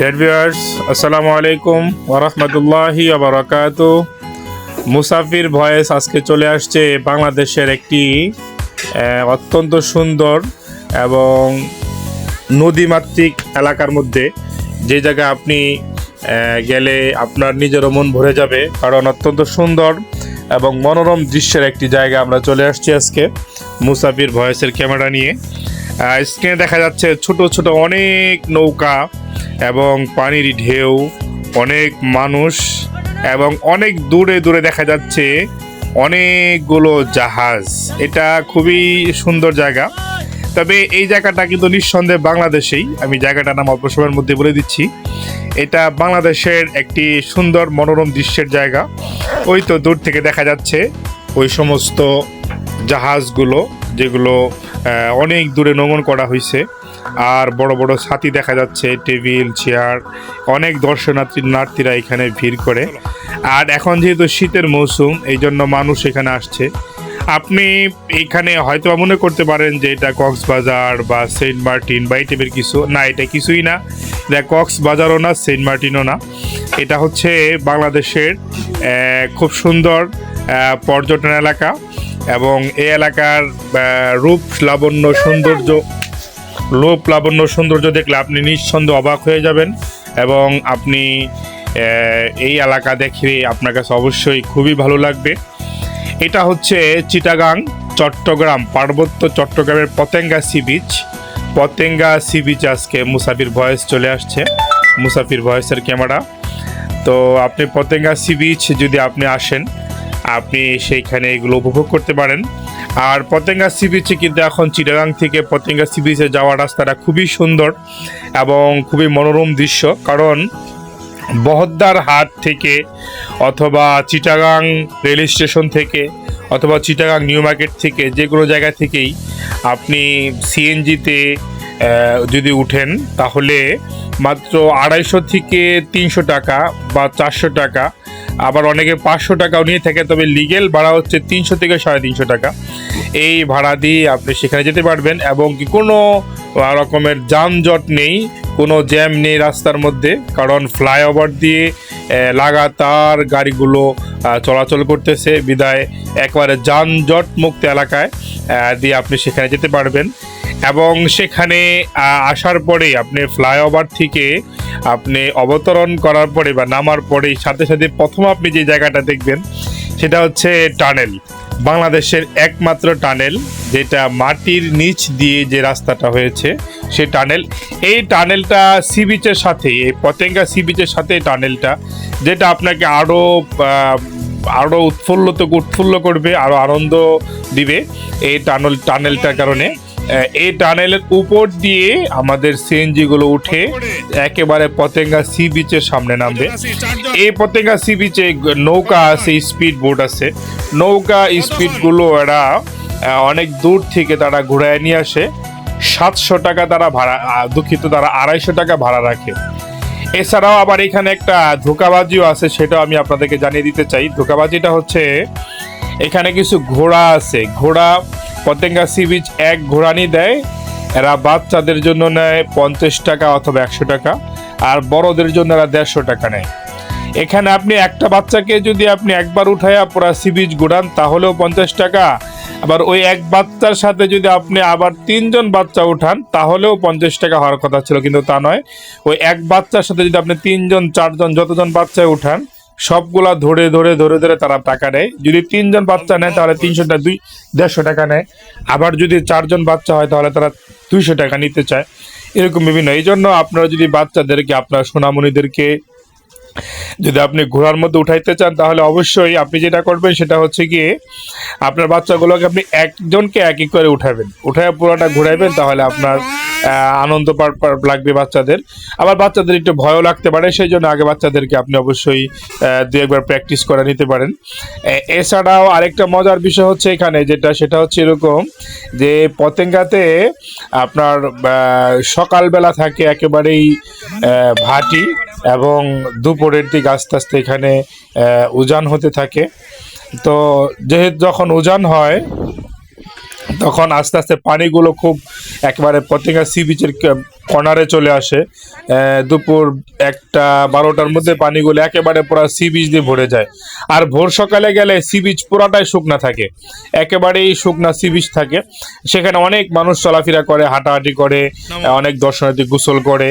Dead viewers আসসালামু আলাইকুম ওরহমতুল্লাহি আবরাকাত মুসাফির ভয়েস আজকে চলে আসছে বাংলাদেশের একটি অত্যন্ত সুন্দর এবং নদীমাতৃক এলাকার মধ্যে যে জায়গায় আপনি গেলে আপনার নিজেরও মন ভরে যাবে। কারণ অত্যন্ত সুন্দর এবং মনোরম দৃশ্যের একটি জায়গা আমরা চলে আসছি আজকে মুসাফির ভয়েসের ক্যামেরা নিয়ে। স্ক্রিনে দেখা যাচ্ছে ছোট ছোট অনেক নৌকা এবং পানির ঢেউ, অনেক মানুষ এবং অনেক দূরে দূরে দেখা যাচ্ছে অনেকগুলো জাহাজ। এটা খুবই সুন্দর জায়গা। তবে এই জায়গাটা কিন্তু নিঃসন্দেহে বাংলাদেশেই, আমি জায়গাটার নাম অল্প সময়ের মধ্যে বলে দিচ্ছি। এটা বাংলাদেশের একটি সুন্দর মনোরম দৃশ্যের জায়গা। ওই তো দূর থেকে দেখা যাচ্ছে ওই সমস্ত জাহাজগুলো, যেগুলো অনেক দূরে নোঙর করা হয়েছে আর বড় বড় ছাতি দেখা যাচ্ছে, টেবিল, চেয়ার, অনেক দর্শনার্থী নার্থীরা এখানে ভিড় করে। আর এখন যেহেতু শীতের মৌসুম এই জন্য মানুষ এখানে আসছে। আপনি এখানে হয়তো মনে করতে পারেন যে এটা কক্সবাজার বা সেন্ট মার্টিন বা এই টাইপের কিছু। না, এটা কিছুই না। এটা কক্সবাজারও না, সেন্ট মার্টিনও না। এটা হচ্ছে বাংলাদেশের খুব সুন্দর পর্যটন এলাকা এবং এই এলাকার রূপ, লাবণ্য, সৌন্দর্য লোপ লাবণ্য সৌন্দর্য দেখলে আপনি নিঃসন্দেহে অবাক হয়ে যাবেন এবং আপনি এই এলাকা দেখে আপনার কাছে অবশ্যই খুবই ভালো লাগবে। এটা হচ্ছে চিটাগাং, চট্টগ্রাম, পার্বত্য চট্টগ্রামের Patenga sea beach. Patenga sea beach আজকে মুসাফির ভয়েস চলে আসছে, মুসাফির ভয়েসের ক্যামেরা। তো আপনি পতেঙ্গা সি বিচ যদি আপনি আসেন, আপনি সেইখানে এগুলো উপভোগ করতে পারেন। আর পতেঙ্গা সি বিচে কিন্তু এখন চিটাগাং থেকে পতেঙ্গা সি বিচে যাওয়ার রাস্তাটা খুবই সুন্দর এবং খুবই মনোরম দৃশ্য। কারণ বহদ্দার হাট থেকে অথবা চিটাগাং রেল স্টেশন থেকে অথবা চিটাগাং নিউ মার্কেট থেকে যে কোনো জায়গা থেকেই আপনি সিএনজিতে যদি উঠেন তাহলে মাত্র আড়াইশো থেকে তিনশো টাকা বা চারশো টাকা আবার অনেকে পাঁচশো টাকাও নিয়ে থাকে, তবে লিগেল ভাড়া হচ্ছে তিনশো থেকে সাড়ে তিনশো টাকা। এই ভাড়া দিয়ে আপনি সেখানে যেতে পারবেন এবং কি কোনো রকমের যানজট নেই, কোনো জ্যাম নেই রাস্তার মধ্যে, কারণ ফ্লাইওভার দিয়ে লাগাতার গাড়িগুলো চলাচল করতেছে। বিদায়, একবারে যানজট মুক্ত এলাকায় দিয়ে আপনি সেখানে যেতে পারবেন। এবং সেখানে আসার পরে আপনি ফ্লাইওভার থেকে আপনি অবতরণ করার পরে বা নামার পরেই সাথে সাথে প্রথম আপনি যে জায়গাটা দেখবেন, সেটা হচ্ছে টানেল। বাংলাদেশের একমাত্র টানেল, যেটা মাটির নিচ দিয়ে যে রাস্তাটা হয়েছে, সে টানেল। এই টানেলটা সি বিচের সাথে, এই পতেঙ্গা সি বিচের সাথে টানেলটা, যেটা আপনাকে আরও আরও উৎফুল্লত উৎফুল্ল করবে আরও আনন্দ দিবে এই টানেল, টানেলটার কারণে। এই টানেলের উপর দিয়ে আমাদের সিএনজি গুলো উঠে একেবারে পতেঙ্গা সি বিচের সামনে নামবে। এই পতেঙ্গা সি বিচে নৌকা আছে স্পিড বোট আছে। নৌকা স্পিডগুলো এরা অনেক দূর থেকে তারা ঘুরায় নিয়ে আসে। সাতশো টাকা তারা ভাড়া দুঃখিত, তারা আড়াইশো টাকা ভাড়া রাখে। এছাড়াও আবার এখানে একটা ধোকাবাজিও আছে, সেটাও আমি আপনাদেরকে জানিয়ে দিতে চাই। ধোকাবাজিটা হচ্ছে, এখানে কিছু ঘোড়া আছে। ঘোড়া পতেঙ্গা সি বিচ এক ঘোরানি দেয়। এরা বাচ্চাদের জন্য নেয় পঞ্চাশ টাকা অথবা একশো টাকা, আর বড়দের জন্য এরা দেড়শো টাকা নেয়। এখানে আপনি একটা বাচ্চাকে যদি আপনি একবার উঠাইয়া পুরা সি বিচ ঘোরান, তাহলেও পঞ্চাশ টাকা। আবার ওই এক বাচ্চার সাথে যদি আপনি আবার তিনজন বাচ্চা উঠান, তাহলেও পঞ্চাশ টাকা হওয়ার কথা ছিল, কিন্তু তা নয়। ওই এক বাচ্চার সাথে যদি আপনি তিনজন, চারজন, যতজন বাচ্চা উঠান সবগুলা ধরে ধরে ধরে ধরে তারা টাকা নেয়। যদি তিনজন বাচ্চা নেয়, তাহলে তিনশো টাকা দুই, দেড়শো টাকা নেয়। আবার যদি চারজন বাচ্চা হয়, তাহলে তারা দুইশো টাকা নিতে চায়। এরকম বিভিন্ন। এই জন্য আপনারা যদি বাচ্চাদেরকে, আপনার সোনামণিদেরকে যদি আপনি ঘোড়ার মধ্যে উঠাইতে চান, তাহলে অবশ্যই আপনি যেটা করবেন, সেটা হচ্ছে গিয়ে আপনার বাচ্চাগুলোকে আপনি একজনকে এক এক করে উঠাবেন। উঠায় পুরোটা ঘুরাইবেন, তাহলে আপনার আনন্দ লাগবে বাচ্চাদের। আবার বাচ্চাদের একটু ভয়ও লাগতে পারে সেই জন্য আগে বাচ্চাদেরকে আপনি অবশ্যই দু একবার প্র্যাকটিস করে নিতে পারেন। এছাড়াও আরেকটা মজার বিষয় হচ্ছে এখানে যেটা, সেটা হচ্ছে এরকম যে পতেঙ্গাতে আপনার সকালবেলা থাকে একেবারেই ভাটি। এবং দুপুরের দিকে আস্তে আস্তে এখানে উজান হতে থাকে। তো যেহেতু যখন উজান হয় তখন আস্তে আস্তে পানিগুলো খুব একেবারে পতেঙ্গা সি বিচের কর্নারে চলে আসে। দুপুর একটা বারোটার মধ্যে পানিগুলো একেবারে পুরো সি বিচ দিয়ে ভরে যায়। আর ভোর সকালে গেলে সি বিচ পুরাটাই শুকনা থাকে। একেবারেই শুকনা সি বিচ থাকে। সেখানে অনেক মানুষ চলাফেরা করে হাঁটাহাঁটি করে অনেক দর্শনার্থী গোসল করে।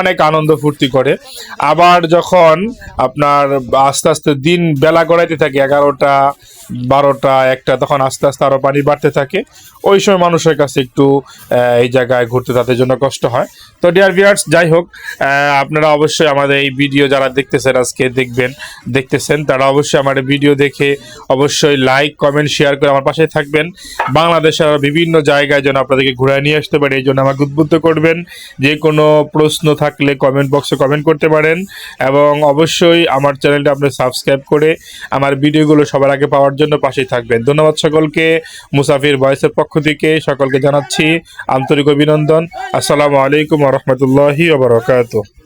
অনেক আনন্দ ফুর্তি করে। আবার যখন আপনার আস্তে আস্তে দিন বেলা গড়াইতে থাকে, এগারোটা, বারোটা, একটা, তখন আস্তে আস্তে আরও পানি বাড়তে থাকে। ওই সময় মানুষের কাছে একটু এই জায়গায় ঘুরতে তাদের জন্য কষ্ট হয়। তো ডিয়ার ভিউয়ার্স যাই হোক আপনারা অবশ্যই আমাদের এই ভিডিও যারা দেখতেছেন আজকে, দেখবেন, দেখতেছেন, তারা অবশ্যই আমার ভিডিও দেখে অবশ্যই লাইক কমেন্ট শেয়ার করে আমার পাশে থাকবেন। বাংলাদেশের বিভিন্ন জায়গায় যেন আপনাদেরকে ঘুরে নিয়ে আসতে পারি, এই জন্য আমাকে উদ্বুদ্ধ করবেন। যে কোনো প্রশ্ন থাকলে কমেন্ট বক্সে কমেন্ট করতে পারেন এবং অবশ্যই আমার চ্যানেলটা আপনি সাবস্ক্রাইব করে আমার ভিডিওগুলো সবার আগে পাওয়ার জন্য পাশেই থাকবেন। ধন্যবাদ সকলকে। মুসাফির ভয়েসের পক্ষ থেকে সকলকে জানাচ্ছি আন্তরিক অভিনন্দন। আসসালামু আলাইকুম রহমতুল্লাহি ওবরাকাতুহ